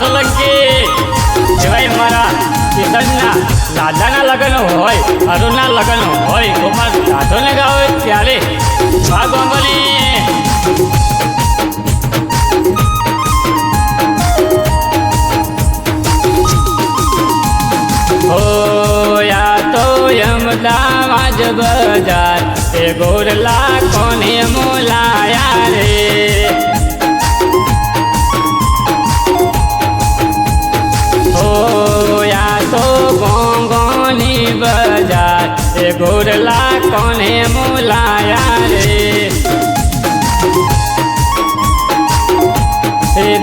સોલંકી જય મારા કિશનના દાદાના લગ્ન હોય, અરુણના લગ્ન હોય, ગોપાલ દાદોને ગાવે ત્યારે. વાહ ગોંગલી. હોયા તો અમદાવાદ બજાર, એ ગોરલા કોને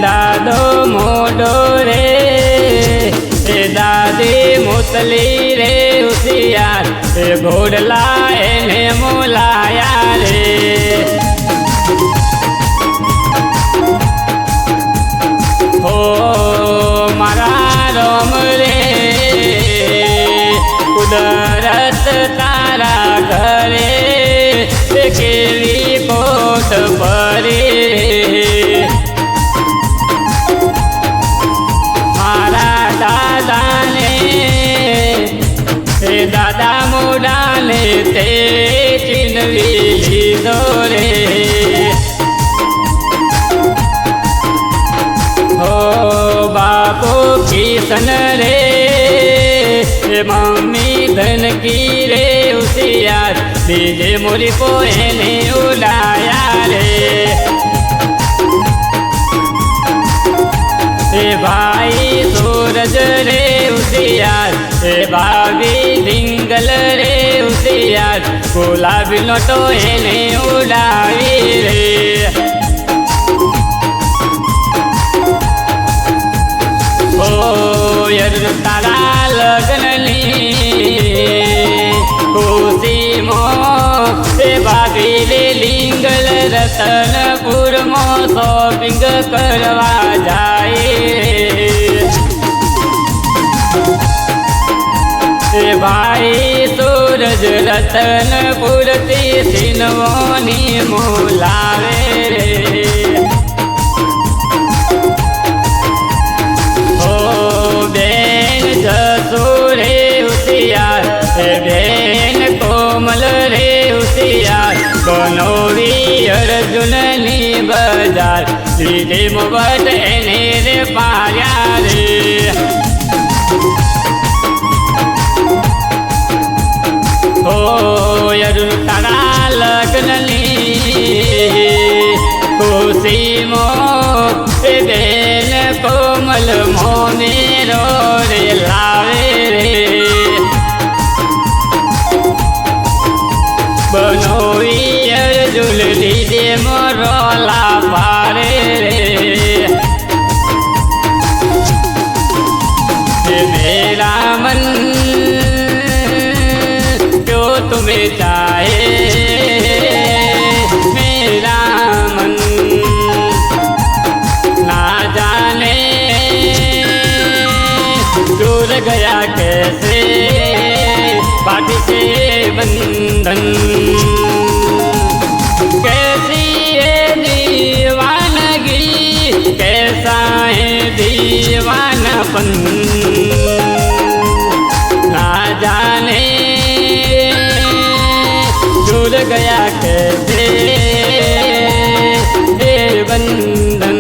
દાદો મોડો રે, એ દાદી મુતલી રે, ઉસિયાર, એ ઘોડલા એને મોલાયા રે. હો, મારા રોમ રે કુદરત તારા ઘરે કેવી કોટ दौरे हो बापू की सन रे मम्मी धन की रे, उसे दीजे मोरी पोहे ने रे। ए भाई सूरज रे, उसे यार, ए भाभी लिंगल रे, उसे ગુલાબીનો તો એને ઉડાવી રે ઓ યર તારા લગ્નની ખુશીમો એ ભાભી રે લિંગલ રતનપુરમાં શોપિંગ કરવા જાય. એ ભાઈ રતન પૂરતી સિનવાની મોલાવે રે. ઓ બેન જસુરે ઉસિયાર એ બેન કોમલ રે ઉસિયાર, બનોવી અર્જુનની બજાર, લીધે મુબત એને રે પાર્યા રે. ઓ અરુણ તારા લગ્નની ખુશી મો બેન કોમલ મોનેરો રે લાવે રે. બનોવી અર્જુન દીદે મોરો પારે तुम्हें चाहे। मेरा मन ना जाने दूर गया कैसे। बाटी से बंधन कैसी है दीवानगी, कैसा है दीवानापन? गया कैसे? हे बंधन।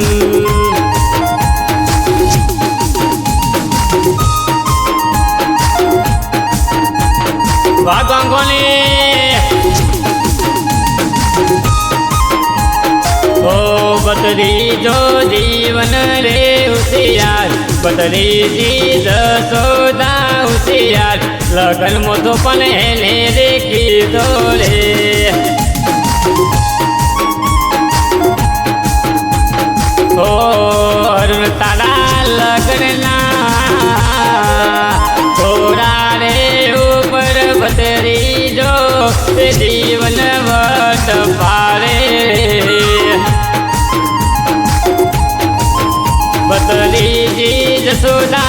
वागोंगोले ओ, बदली जो जीवन रे उसे यार बदली जी दसोदा होशियार लगन मधुपन हेने की डोरे ओ, अरुण तारा लगन ना, थोड़ा रे ऊपर बतरी जो जीवन वट पारे। बतरी जी जसोदा